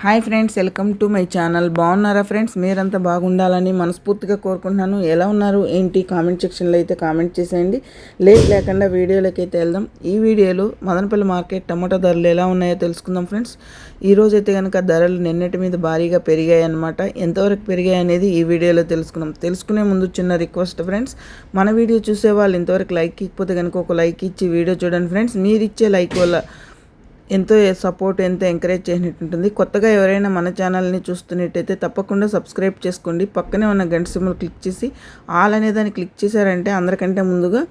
Hi friends welcome to my channel. బాగున్నారా friends? మీరంతా బాగుండాలని మనస్ఫూర్తిగా కోరుకుంటున్నాను. ఎలా ఉన్నారు? ఏంటి? కామెంట్ సెక్షన్లో అయితే కామెంట్ చేసేయండి. లేట్ లేకుండా వీడియోలోకి అయితే వెళ్దాం. ఈ వీడియోలో మదనపల్లి మార్కెట్ టమాటా ధరలు ఎలా ఉన్నాయో తెలుసుకుందాం ఫ్రెండ్స్. ఈరోజు అయితే కనుక ధరలు నిన్నటి మీద భారీగా పెరిగాయి అనమాట ఎంతవరకు పెరిగాయి అనేది ఈ వీడియోలో తెలుసుకుందాం. తెలుసుకునే ముందు చిన్న రిక్వెస్ట్ ఫ్రెండ్స్. మన వీడియో చూసే వాళ్ళు ఇంతవరకు లైక్ ఇకపోతే కనుక ఒక లైక్ ఇచ్చి వీడియో చూడండి ఫ్రెండ్స్. మీరు ఇచ్చే లైక్ వల్ల ఎంతో సపోర్ట్ ఎంతో ఎంకరేజ్ చేసినట్టు ఉంటుంది కొత్తగా ఎవరైనా మన ఛానల్ని చూస్తున్నట్టయితే తప్పకుండా సబ్స్క్రైబ్ చేసుకోండి. పక్కనే ఉన్న గంట సింబల్ క్లిక్ చేసి ఆల్ అనే దాన్ని క్లిక్ చేశారంటే అందరికంటే ముందుగా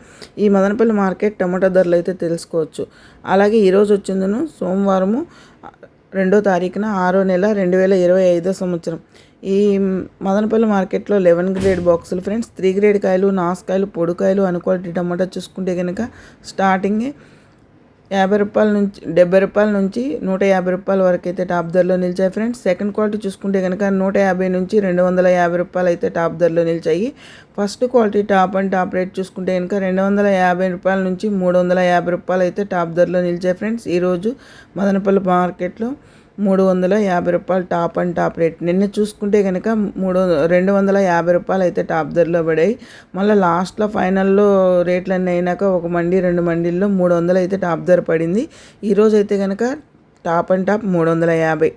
ఈ మదనపల్లి మార్కెట్ టమాటా ధరలు అయితే తెలుసుకోవచ్చు. అలాగే ఈరోజు వచ్చిందను సోమవారము రెండో తారీఖున ఆరో నెల రెండు వేల ఇరవై ఐదో సంవత్సరం. ఈ మదనపల్లి మార్కెట్లో లెవెన్ గ్రేడ్ బాక్సులు ఫ్రెండ్స్ త్రీ గ్రేడ్ కాయలు నాసుకాయలు పొడుకాయలు అనుకోటి టమాటా చూసుకుంటే కనుక స్టార్టింగే యాభై రూపాయల నుంచి డెబ్బై రూపాయల నుంచి నూట యాభై రూపాయల వరకు అయితే టాప్ ధరలో నిలిచాయి ఫ్రెండ్స్. సెకండ్ క్వాలిటీ చూసుకుంటే కనుక నూట యాభై నుంచి రెండు వందల యాభై రూపాయలు అయితే టాప్ ధరలో నిలిచాయి. First quality top and top rate చూసుకుంటే కనుక రెండు వందల యాభై రూపాయల నుంచి మూడు వందల యాభై రూపాయలు అయితే టాప్ ధరలో నిలిచాయి ఫ్రెండ్స్. ఈరోజు మదనపల్లి మార్కెట్లో మూడు వందల యాభై రూపాయలు టాప్ అండ్ టాప్ రేట్. నిన్న చూసుకుంటే కనుక మూడు రెండు వందల యాభై రూపాయలు అయితే టాప్ ధరలో పడాయి. మళ్ళీ లాస్ట్లో ఫైనల్లో రేట్లన్నీ అయినాక ఒక మండి రెండు మండీల్లో మూడు వందలు అయితే టాప్ ధర పడింది. ఈరోజు అయితే కనుక టాప్ అండ్ టాప్ మూడు వందల యాభై.